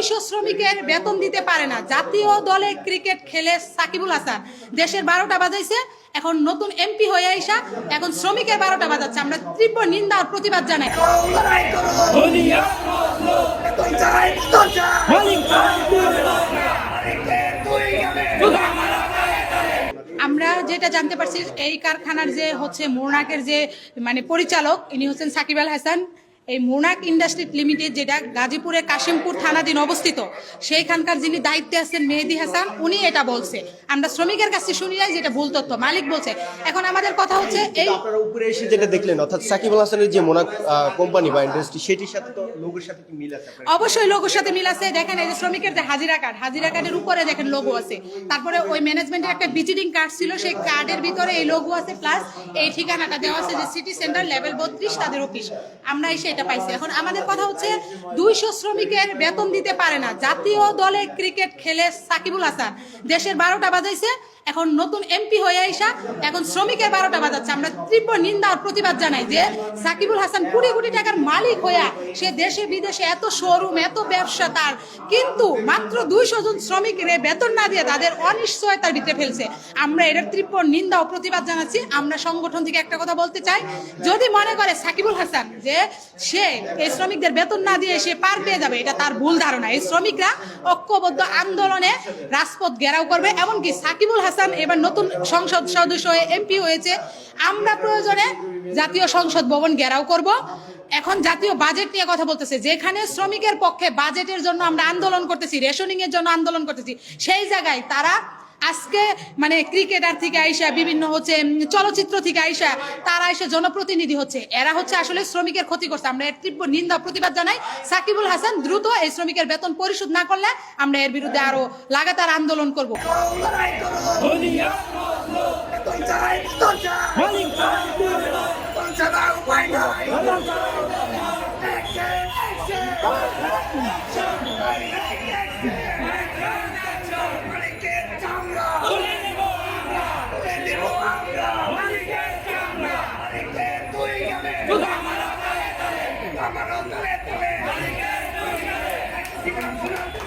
দুইশো শ্রমিকের বেতন দিতে পারে না। জাতীয় দলে ক্রিকেট খেলে সাকিবুল হাসান। দেশের বারোটা বাজাইছে, এখন নতুন এমপি হয়ে আইসা, এখন শ্রমিকের বারোটা বাজাচ্ছে। আমরা তীব্র নিন্দা আর প্রতিবাদ জানাই। আমরা যেটা জানতে পারছি, এই কারখানার যে হচ্ছে মোরনাকের যে মানে পরিচালক, ইনি হচ্ছেন সাকিব আল হাসান। এই মোনাক ইন্ডাস্ট্রি লিমিটেড যেটা গাজীপুরে কাশিমপুর থানাধীন অবস্থিত সেইখানকার যিনি দায়িত্বে আছেন মেহেদি হাসান উনি এটা বলছে। আমরা শ্রমিকের কাছে শুনি যাই যেটা ভুল তথ্য মালিক বলছে। এখন আমাদের কথা হচ্ছে এই আপনারা উপরে এসে যেটা দেখলেন অর্থাৎ সাকিব আল হাসানের যে মোনাক কোম্পানি বা ইন্ডাস্ট্রি সেটির সাথে তো লোগোর সাথে কি মিল আছে অবশ্যই লোগোর সাথে মিল আছে। দেখেন এই যে শ্রমিকের যে হাজিরা কার্ড হাজিরা কার্ডের উপরে দেখেন লোগো আছে। তারপরে ওই ম্যানেজমেন্টের একটা ভিজিটিং কার্ড ছিল সেই কার্ডের ভিতরে এই লোগো আছে প্লাস এই ঠিকানাটা দেওয়া আছে যে সিটি সেন্টার লেভেল বত্রিশ তাদের অফিস আমরা এসে এটা পাইছে। এখন আমাদের কথা হচ্ছে দুইশো শ্রমিকের বেতন দিতে পারে না। জাতীয় দলে ক্রিকেট খেলে সাকিবুল হাসান। দেশের বারোটা বাজাইছে এখন নতুন এমপি হয়ে আইসা এখন শ্রমিকের বারোটা বাজাচ্ছে। আমরা তীব্র নিন্দা আর প্রতিবাদ জানাই যে সাকিবুল হাসান কোটি কোটি টাকার মালিক হইয়া সে দেশে বিদেশে এত শোরুম, এত ব্যবসা তার। কিন্তু মাত্র দুইশো জন শ্রমিকের বেতন না দিয়ে তাদের অনিশ্চয়তার ভিতরে ফেলছে। আমরা এটার তীব্র নিন্দা ও প্রতিবাদ জানাচ্ছি। আমরা সংগঠন থেকে একটা কথা বলতে চাই। যদি মনে করে সাকিবুল হাসান যে সে এই শ্রমিকদের বেতন না দিয়ে সে পার পেয়ে যাবে, এটা তার ভুল ধারণা। এই শ্রমিকরা ঐক্যবদ্ধ আন্দোলনে রাজপথ ঘেরাও করবে, এমনকি সাকিবুল হাসান এবার নতুন সংসদ সদস্য হয়ে এমপি হয়েছে। আমরা প্রয়োজনে জাতীয় সংসদ ভবন ঘেরাও করব। এখন জাতীয় বাজেট নিয়ে কথা বলতেছে। যেখানে শ্রমিকের পক্ষে বাজেটের জন্য আমরা আন্দোলন করতেছি রেশনিং এর জন্য আন্দোলন করতেছি, সেই জায়গায় তারা আজকে মানে ক্রিকেটার থেকে আইসা বিভিন্ন হচ্ছে চলচ্চিত্র থেকে আইসা তারা এসে জনপ্রতিনিধি হচ্ছে এরা হচ্ছে আসলে শ্রমিকের ক্ষতি করছে আমরা এর তীব্র নিন্দা, প্রতিবাদ জানাই সাকিবুল হাসান দ্রুত এই শ্রমিকের বেতন পরিশোধ না করলে আমরা এর বিরুদ্ধে আরও লাগাতার আন্দোলন করব! Action! Segura, segura.